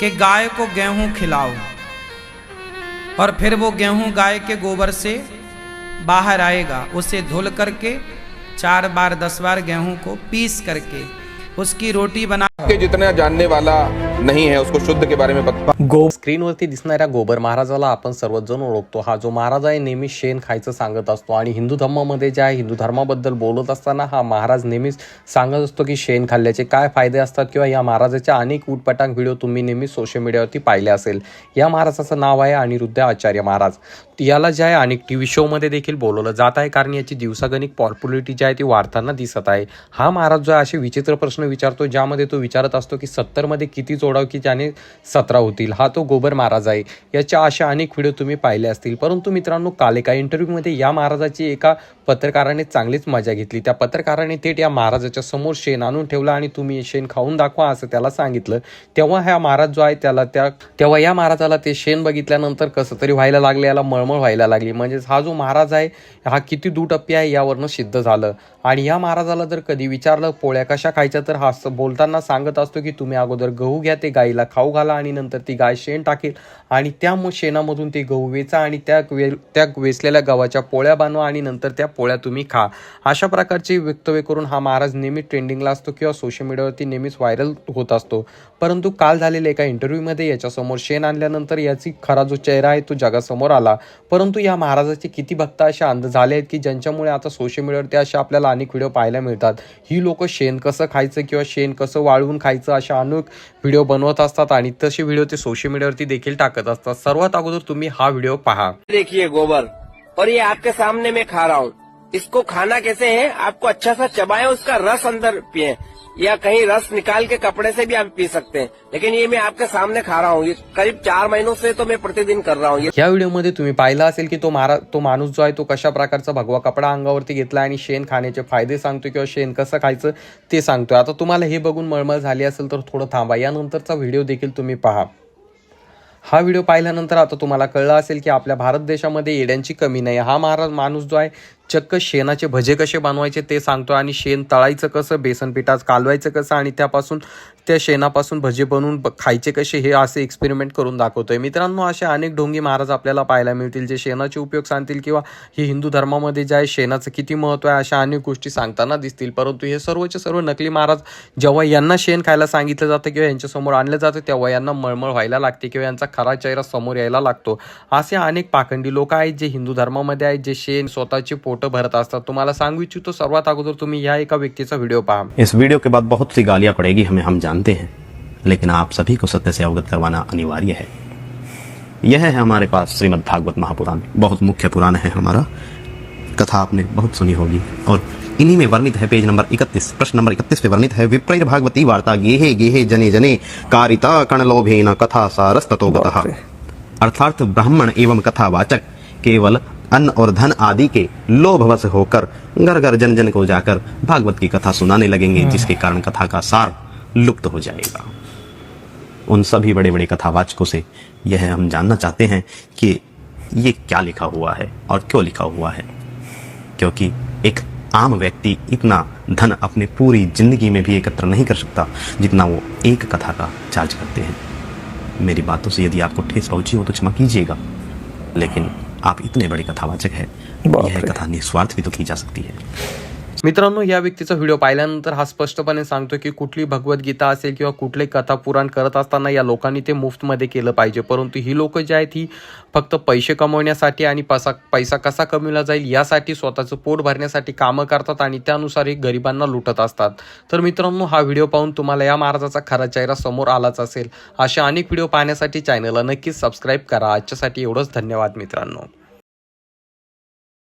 कि गाय को गेहूँ खिलाओ। और फिर वो गेहूँ गाय के गोबर से बाहर आएगा, उसे धुल करके चार बार, दस बार गेहूँ को पीस करके उसकी रोटी बना के जितना जानने वाला नहीं है उसको शुद्ध के बारे में पता गो स्क्रीनवरती दिसणाऱ्या गोबर महाराजाला आपण सर्वजण ओळखतो. हा जो महाराज आहे नेहमी शेण खायचं सांगत असतो आणि हिंदू धर्मामध्ये जे आहे हिंदू धर्माबद्दल बोलत असताना हा महाराज नेहमीच सांगत असतो की शेण खाल्ल्याचे काय फायदे असतात किंवा या महाराजाच्या अनेक उटपटांग व्हिडिओ तुम्ही नेहमी सोशल मीडियावरती पाहिले असेल. या महाराजाचं नाव आहे अनिरुद्ध आचार्य महाराज. याला जे आहे अनेक टी व्ही शोमध्ये देखील बोलवलं जात आहे कारण याची दिवसागणिक पॉप्युलरिटी जी आहे ती वाढताना दिसत आहे. हा महाराज जो आहे असे विचित्र प्रश्न विचारतो ज्यामध्ये तो विचारत असतो की सत्तरमध्ये किती जोडाव की ज्याने सतरा होतील. हा तो गोबर महाराज आहे. याच्या अशा अनेक व्हिडिओ तुम्ही पाहिले असतील. परंतु मित्रांनो काल एका इंटरव्ह्यूमध्ये या महाराजाची एका पत्रकाराने चांगलीच मजा घेतली. त्या पत्रकाराने थेट या महाराजाच्या समोर शेण आणून ठेवलं आणि तुम्ही शेण खाऊन दाखवा असं त्याला सांगितलं. तेव्हा ह्या महाराज जो आहे त्याला त्या तेव्हा या महाराजाला ते शेण बघितल्यानंतर कसं तरी व्हायला लागले याला मळमळ व्हायला लागली. म्हणजेच हा जो महाराज आहे हा किती दुटप्पी आहे यावरनं सिद्ध झालं. आणि या महाराजाला जर कधी विचारलं पोळ्या कशा खायच्या तर हा असं बोलताना सांगत असतो की तुम्ही अगोदर गहू घ्या ते गाईला खाऊ घाला आणि नंतर ती गाय शेण टाकेल. आणि त्या मग शेणामधून ते गहू वेचा आणि त्या वे त्या वेचलेल्या गव्हाच्या पोळ्या बांधवा आणि नंतर त्या पोळ्या तुम्ही खा. अशा प्रकारचे वक्तव्य करून हा महाराज नेहमी ट्रेंडिंगला असतो किंवा सोशल मीडियावरती नेहमीच व्हायरल होत असतो. परंतु काल झालेल्या एका इंटरव्ह्यूमध्ये याच्यासमोर शेण आणल्यानंतर याची खरा जो चेहरा आहे तो जगासमोर आला. परंतु या महाराजाचे किती भक्त असे अंध झाले आहेत की ज्यांच्यामुळे आता सोशल मीडियावरती असे आपल्याला अनेक व्हिडिओ पाहायला मिळतात. ही लोक शेण कसं खायचं किंवा शेण कसं वाळवून खायचं अशा अनेक व्हिडिओ बनवत असतात आणि तसे व्हिडिओ ते सोशल मीडियावरती देखील टाकत असतात. सर्वात अगोदर तुम्ही हा व्हिडिओ पहा. देखिए गोबर. और ये आपके सामने में खा रहा हूँ. इसको खाना कैसे है? आपको अच्छा सा चबाए उसका रस अंदर पिए। या कहीं रस निकाल के कपड़े से भी आप पी सकते हैं। लेकिन ये मैं आपके सामने खा रहा हूँ। ये करीब चार महीनों से तो मैं प्रतिदिन कर रहा हूँ। या व्हिडिओमध्ये तुम्ही पाहिलं असेल की तो महारा तो माणूस जो आहे तो कशा प्रकारचा भगवा कपडा अंगावरती घेतला आणि शेण खाण्याचे फायदे सांगतो किंवा शेण कसं खायचं ते सांगतोय. आता तुम्हाला हे बघून मळमळ झाली असेल तर थोडं थांबा. यानंतरचा व्हिडिओ देखील तुम्ही पहा. हा व्हिडिओ पाहिल्यानंतर आता तुम्हाला कळलं असेल की आपल्या भारत देशामध्ये येड्यांची कमी नाही. हा महाराज माणूस जो आहे चक्क शेणाचे भजे कसे बनवायचे ते सांगतो आणि शेण तळायचं कसं बेसन पिठात कालवायचं कसं आणि त्यापासून त्या शेणापासून भजे बनवून ब- खायचे कसे हे असे एक्सपेरिमेंट करून दाखवतोय. मित्रांनो असे अनेक ढोंगी महाराज आपल्याला पाहायला मिळतील जे शेणाचे उपयोग सांगतील किंवा ही हिंदू धर्मामध्ये जे आहे शेणाचं किती महत्त्व आहे अशा अनेक गोष्टी सांगताना दिसतील. परंतु हे सर्वचे सर्व नकली महाराज जेव्हा यांना शेण खायला सांगितलं जातं किंवा यांच्यासमोर आणलं जातं तेव्हा यांना मळमळ व्हायला लागते किंवा यांचा खरा चेहरा समोर यायला लागतो. असे अनेक पाखंडी लोक आहेत जे हिंदू धर्मामध्ये आहेत जे शेण स्वतःचे पोट भरत असतात. तुम्हाला सांगू इच्छितो सर्वात अगोदर तुम्ही या एका व्यक्तीचा व्हिडिओ पहा. इस वीडियो के बाद बहुत सी गालियाँ पड़ेगी हमें हम जानते हैं. लेकिन आप सभी को सत्य से अवगत करवाना अनिवार्य है. यह है हमारे पास श्रीमद् भागवत महापुराण. बहुत मुख्य पुराण है हमारा. कथा आपने बहुत सुनी होगी. और इन्हीं में वर्णित है पेज नंबर 31 प्रश्न नंबर 31 पे वर्णित है विप्रैर भागवती वार्ता गेहे गेहे जने जने कारिता कणलोभेन कथा सारस्ततो अर्थात ब्राह्मण एवं कथावाचक केवल अन्न और धन आदि के लोभवश होकर घर घर जन जन को जाकर भागवत की कथा सुनाने लगेंगे जिसके कारण कथा का सार लुप्त हो जाएगा। उन सभी बड़े बड़े कथावाचकों से यह हम जानना चाहते हैं कि ये क्या लिखा हुआ है और क्यों लिखा हुआ है। क्योंकि एक आम व्यक्ति इतना धन अपने पूरी ज़िंदगी में भी एकत्र नहीं कर सकता जितना वो एक कथा का चार्ज करते हैं। मेरी बातों से यदि आपको ठेस पहुँची हो तो क्षमा कीजिएगा लेकिन आप इतने बड़े कथावाचक हैं। यह कथा निस्वार्थ भी तो की जा सकती है। मित्रांनो या व्यक्तीचा व्हिडिओ पाहिल्यानंतर हा स्पष्टपणे सांगतो की कुठली भगवद्गीता असेल किंवा कुठले कथा पुराण करत असताना या लोकांनी ते मुफ्तमध्ये केलं पाहिजे. परंतु ही लोक जी आहेत ही फक्त पैसे कमवण्यासाठी आणि पैसा पैसा कसा कमविला जाईल यासाठी स्वतःचं पोट भरण्यासाठी कामं करतात आणि त्यानुसार हे गरिबांना लुटत असतात. तर मित्रांनो हा व्हिडिओ पाहून तुम्हाला या महाराजाचा खरा चेहरा समोर आलाच असेल. अशा अनेक व्हिडिओ पाहण्यासाठी चॅनलला नक्कीच सबस्क्राईब करा. आजच्यासाठी एवढंच. धन्यवाद मित्रांनो.